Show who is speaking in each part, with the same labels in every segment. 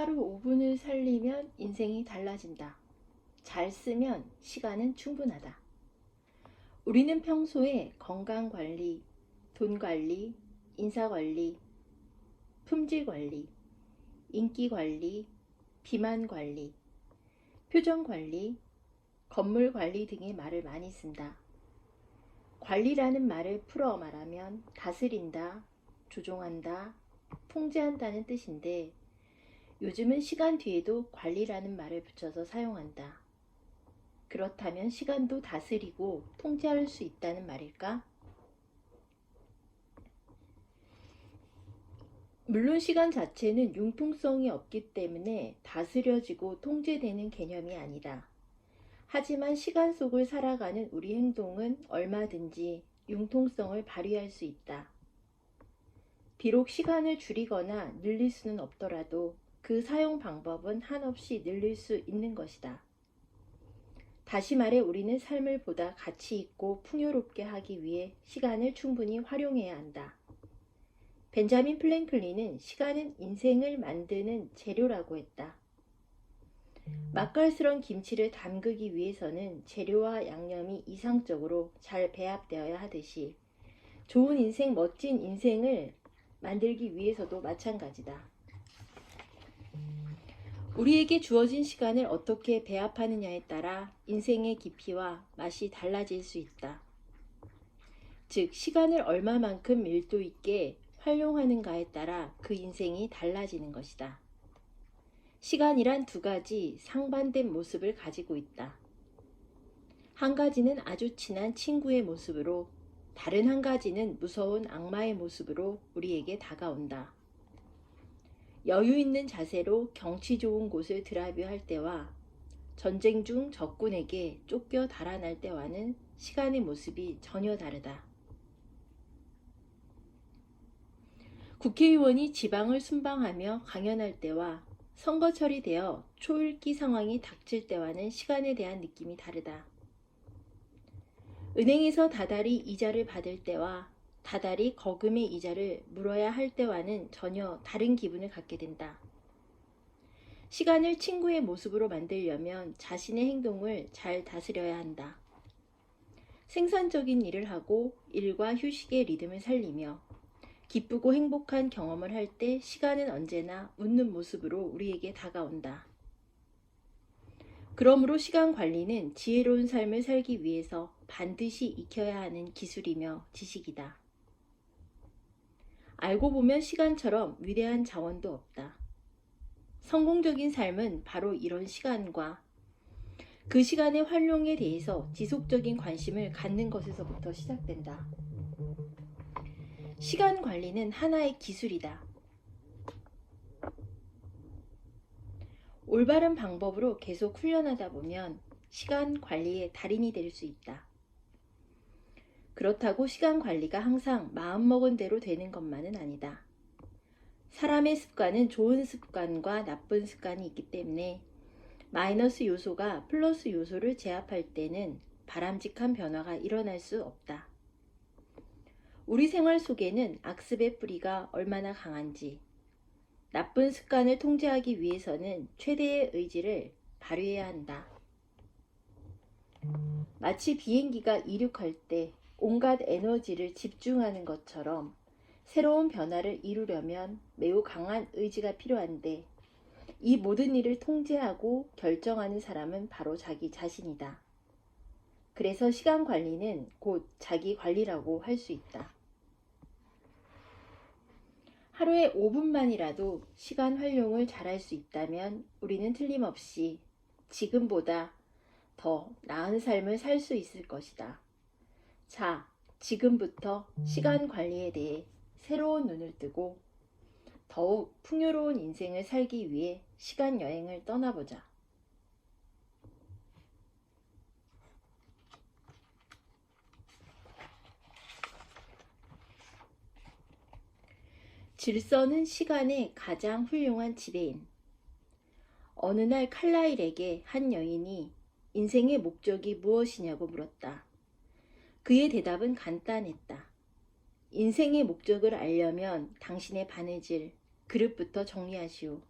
Speaker 1: 하루 5분을 살리면 인생이 달라진다. 잘 쓰면 시간은 충분하다. 우리는 평소에 건강 관리, 돈 관리, 인사 관리, 품질 관리, 인기 관리, 비만 관리, 표정 관리, 건물 관리 등의 말을 많이 쓴다. 관리라는 말을 풀어 말하면 다스린다, 조종한다, 통제한다는 뜻인데 요즘은 시간 뒤에도 관리라는 말을 붙여서 사용한다. 그렇다면 시간도 다스리고 통제할 수 있다는 말일까? 물론 시간 자체는 융통성이 없기 때문에 다스려지고 통제되는 개념이 아니다. 하지만 시간 속을 살아가는 우리 행동은 얼마든지 융통성을 발휘할 수 있다. 비록 시간을 줄이거나 늘릴 수는 없더라도 그 사용 방법은 한없이 늘릴 수 있는 것이다. 다시 말해 우리는 삶을 보다 가치 있고 풍요롭게 하기 위해 시간을 충분히 활용해야 한다. 벤자민 플랭클린은 시간은 인생을 만드는 재료라고 했다. 맛깔스런 김치를 담그기 위해서는 재료와 양념이 이상적으로 잘 배합되어야 하듯이 좋은 인생, 멋진 인생을 만들기 위해서도 마찬가지다. 우리에게 주어진 시간을 어떻게 배합하느냐에 따라 인생의 깊이와 맛이 달라질 수 있다. 즉, 시간을 얼마만큼 밀도 있게 활용하는가에 따라 그 인생이 달라지는 것이다. 시간이란 두 가지 상반된 모습을 가지고 있다. 한 가지는 아주 친한 친구의 모습으로 다른 한 가지는 무서운 악마의 모습으로 우리에게 다가온다. 여유 있는 자세로 경치 좋은 곳을 드라이브할 때와 전쟁 중 적군에게 쫓겨 달아날 때와는 시간의 모습이 전혀 다르다. 국회의원이 지방을 순방하며 강연할 때와 선거철이 되어 초읽기 상황이 닥칠 때와는 시간에 대한 느낌이 다르다. 은행에서 다달이 이자를 받을 때와 다달이 거금의 이자를 물어야 할 때와는 전혀 다른 기분을 갖게 된다. 시간을 친구의 모습으로 만들려면 자신의 행동을 잘 다스려야 한다. 생산적인 일을 하고 일과 휴식의 리듬을 살리며 기쁘고 행복한 경험을 할 때 시간은 언제나 웃는 모습으로 우리에게 다가온다. 그러므로 시간 관리는 지혜로운 삶을 살기 위해서 반드시 익혀야 하는 기술이며 지식이다. 알고 보면 시간처럼 위대한 자원도 없다. 성공적인 삶은 바로 이런 시간과 그 시간의 활용에 대해서 지속적인 관심을 갖는 것에서부터 시작된다. 시간 관리는 하나의 기술이다. 올바른 방법으로 계속 훈련하다 보면 시간 관리의 달인이 될 수 있다. 그렇다고 시간 관리가 항상 마음먹은 대로 되는 것만은 아니다. 사람의 습관은 좋은 습관과 나쁜 습관이 있기 때문에 마이너스 요소가 플러스 요소를 제압할 때는 바람직한 변화가 일어날 수 없다. 우리 생활 속에는 악습의 뿌리가 얼마나 강한지, 나쁜 습관을 통제하기 위해서는 최대의 의지를 발휘해야 한다. 마치 비행기가 이륙할 때 온갖 에너지를 집중하는 것처럼 새로운 변화를 이루려면 매우 강한 의지가 필요한데 이 모든 일을 통제하고 결정하는 사람은 바로 자기 자신이다. 그래서 시간 관리는 곧 자기 관리라고 할 수 있다. 하루에 5분만이라도 시간 활용을 잘할 수 있다면 우리는 틀림없이 지금보다 더 나은 삶을 살 수 있을 것이다. 자, 지금부터 시간 관리에 대해 새로운 눈을 뜨고 더욱 풍요로운 인생을 살기 위해 시간 여행을 떠나보자. 질서는 시간의 가장 훌륭한 지배인. 어느 날 칼라일에게 한 여인이 인생의 목적이 무엇이냐고 물었다. 그의 대답은 간단했다. 인생의 목적을 알려면 당신의 바느질, 그릇부터 정리하시오.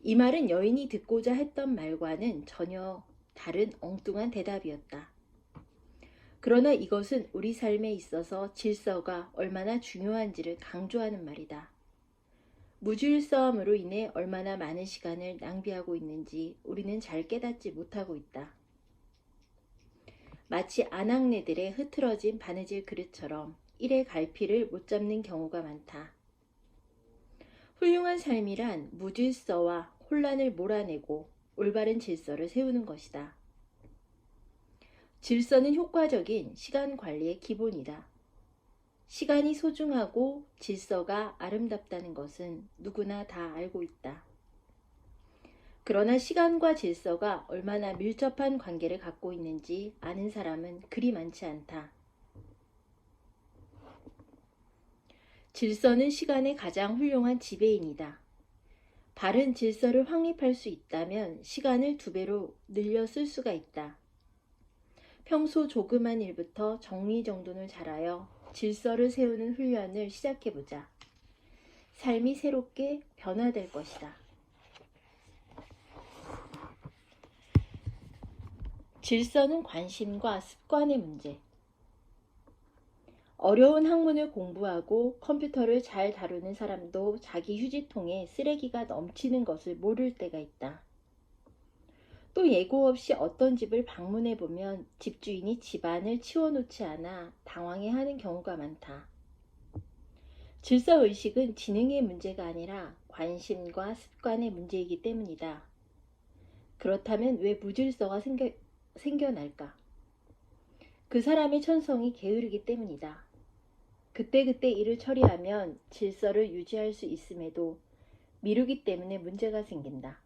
Speaker 1: 이 말은 여인이 듣고자 했던 말과는 전혀 다른 엉뚱한 대답이었다. 그러나 이것은 우리 삶에 있어서 질서가 얼마나 중요한지를 강조하는 말이다. 무질서함으로 인해 얼마나 많은 시간을 낭비하고 있는지 우리는 잘 깨닫지 못하고 있다. 마치 아낙네들의 흐트러진 바느질 그릇처럼 일의 갈피를 못 잡는 경우가 많다. 훌륭한 삶이란 무질서와 혼란을 몰아내고 올바른 질서를 세우는 것이다. 질서는 효과적인 시간 관리의 기본이다. 시간이 소중하고 질서가 아름답다는 것은 누구나 다 알고 있다. 그러나 시간과 질서가 얼마나 밀접한 관계를 갖고 있는지 아는 사람은 그리 많지 않다. 질서는 시간의 가장 훌륭한 지배인이다. 바른 질서를 확립할 수 있다면 시간을 두 배로 늘려 쓸 수가 있다. 평소 조그만 일부터 정리정돈을 잘하여 질서를 세우는 훈련을 시작해보자. 삶이 새롭게 변화될 것이다. 질서는 관심과 습관의 문제. 어려운 학문을 공부하고 컴퓨터를 잘 다루는 사람도 자기 휴지통에 쓰레기가 넘치는 것을 모를 때가 있다. 또 예고 없이 어떤 집을 방문해 보면 집주인이 집안을 치워놓지 않아 당황해 하는 경우가 많다. 질서 의식은 지능의 문제가 아니라 관심과 습관의 문제이기 때문이다. 그렇다면 왜 무질서가 생겨, 생겨날까? 그 사람의 천성이 게으르기 때문이다. 그때그때 일을 처리하면 질서를 유지할 수 있음에도 미루기 때문에 문제가 생긴다.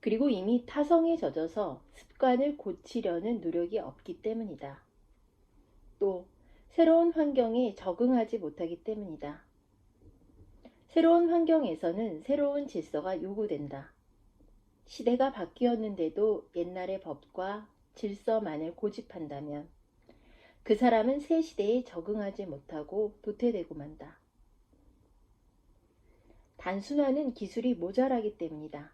Speaker 1: 그리고 이미 타성에 젖어서 습관을 고치려는 노력이 없기 때문이다. 또 새로운 환경에 적응하지 못하기 때문이다. 새로운 환경에서는 새로운 질서가 요구된다. 시대가 바뀌었는데도 옛날의 법과 질서만을 고집한다면 그 사람은 새 시대에 적응하지 못하고 도태되고 만다. 단순화는 기술이 모자라기 때문이다.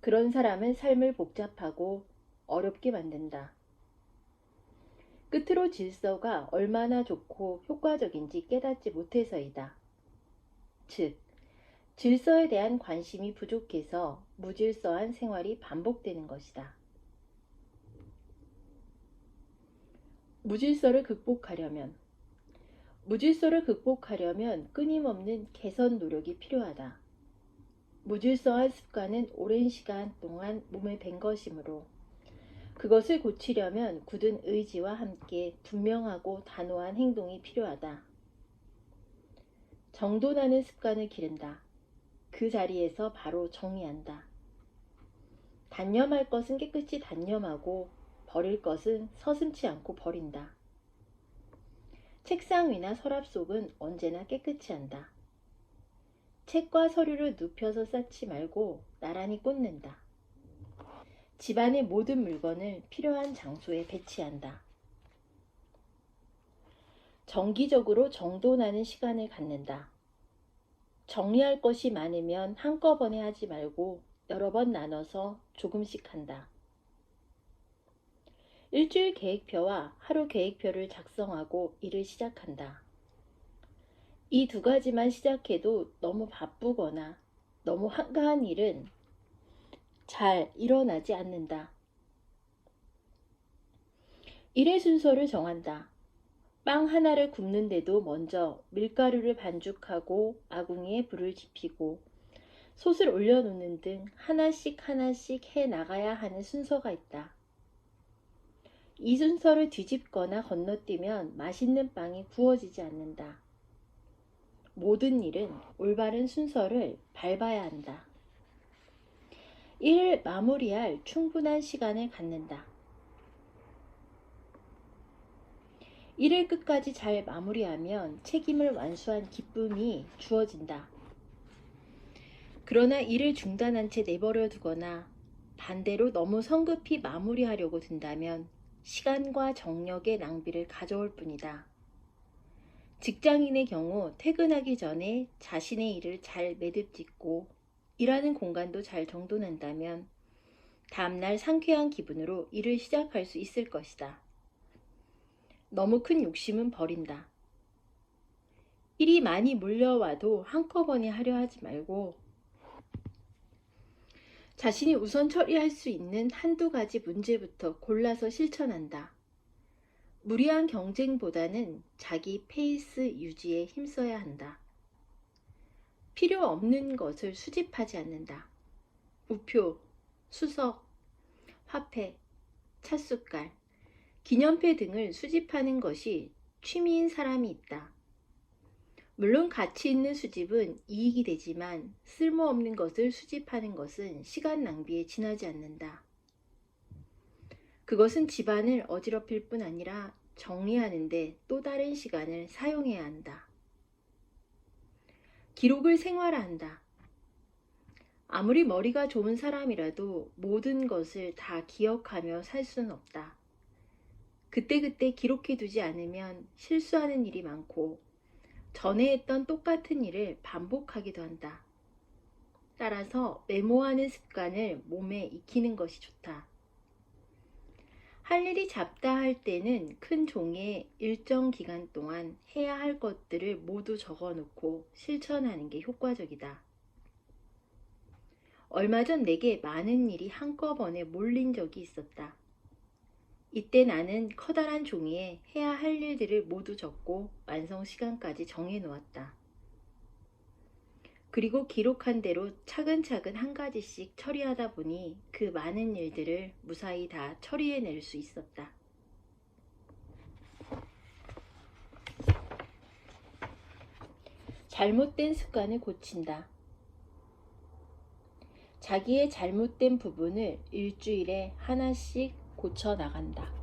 Speaker 1: 그런 사람은 삶을 복잡하고 어렵게 만든다. 끝으로 질서가 얼마나 좋고 효과적인지 깨닫지 못해서이다. 즉, 질서에 대한 관심이 부족해서 무질서한 생활이 반복되는 것이다. 무질서를 극복하려면 무질서를 극복하려면 끊임없는 개선 노력이 필요하다. 무질서한 습관은 오랜 시간 동안 몸에 밴 것이므로 그것을 고치려면 굳은 의지와 함께 분명하고 단호한 행동이 필요하다. 정돈하는 습관을 기른다. 그 자리에서 바로 정리한다. 단념할 것은 깨끗이 단념하고 버릴 것은 서슴치 않고 버린다. 책상 위나 서랍 속은 언제나 깨끗이 한다. 책과 서류를 눕혀서 쌓지 말고 나란히 꽂는다. 집안의 모든 물건을 필요한 장소에 배치한다. 정기적으로 정돈하는 시간을 갖는다. 정리할 것이 많으면 한꺼번에 하지 말고 여러 번 나눠서 조금씩 한다. 일주일 계획표와 하루 계획표를 작성하고 일을 시작한다. 이 두 가지만 시작해도 너무 바쁘거나 너무 한가한 일은 잘 일어나지 않는다. 일의 순서를 정한다. 빵 하나를 굽는데도 먼저 밀가루를 반죽하고 아궁이에 불을 지피고 솥을 올려놓는 등 하나씩 하나씩 해 나가야 하는 순서가 있다. 이 순서를 뒤집거나 건너뛰면 맛있는 빵이 구워지지 않는다. 모든 일은 올바른 순서를 밟아야 한다. 일을 마무리할 충분한 시간을 갖는다. 일을 끝까지 잘 마무리하면 책임을 완수한 기쁨이 주어진다. 그러나 일을 중단한 채 내버려 두거나 반대로 너무 성급히 마무리하려고 든다면 시간과 정력의 낭비를 가져올 뿐이다. 직장인의 경우 퇴근하기 전에 자신의 일을 잘 매듭 짓고 일하는 공간도 잘 정돈한다면 다음날 상쾌한 기분으로 일을 시작할 수 있을 것이다. 너무 큰 욕심은 버린다. 일이 많이 몰려와도 한꺼번에 하려 하지 말고 자신이 우선 처리할 수 있는 한두 가지 문제부터 골라서 실천한다. 무리한 경쟁보다는 자기 페이스 유지에 힘써야 한다. 필요 없는 것을 수집하지 않는다. 우표, 수석, 화폐, 찻숟갈, 기념패 등을 수집하는 것이 취미인 사람이 있다. 물론 가치 있는 수집은 이익이 되지만 쓸모없는 것을 수집하는 것은 시간 낭비에 지나지 않는다. 그것은 집안을 어지럽힐 뿐 아니라 정리하는데 또 다른 시간을 사용해야 한다. 기록을 생활화한다. 아무리 머리가 좋은 사람이라도 모든 것을 다 기억하며 살 수는 없다. 그때그때 기록해 두지 않으면 실수하는 일이 많고 전에 했던 똑같은 일을 반복하기도 한다. 따라서 메모하는 습관을 몸에 익히는 것이 좋다. 할 일이 잡다 할 때는 큰 종이에 일정 기간 동안 해야 할 것들을 모두 적어 놓고 실천하는 게 효과적이다. 얼마 전 내게 많은 일이 한꺼번에 몰린 적이 있었다. 이때 나는 커다란 종이에 해야 할 일들을 모두 적고 완성 시간까지 정해 놓았다. 그리고 기록한 대로 차근차근 한 가지씩 처리하다 보니 그 많은 일들을 무사히 다 처리해낼 수 있었다. 잘못된 습관을 고친다. 자기의 잘못된 부분을 일주일에 하나씩 고쳐 나간다.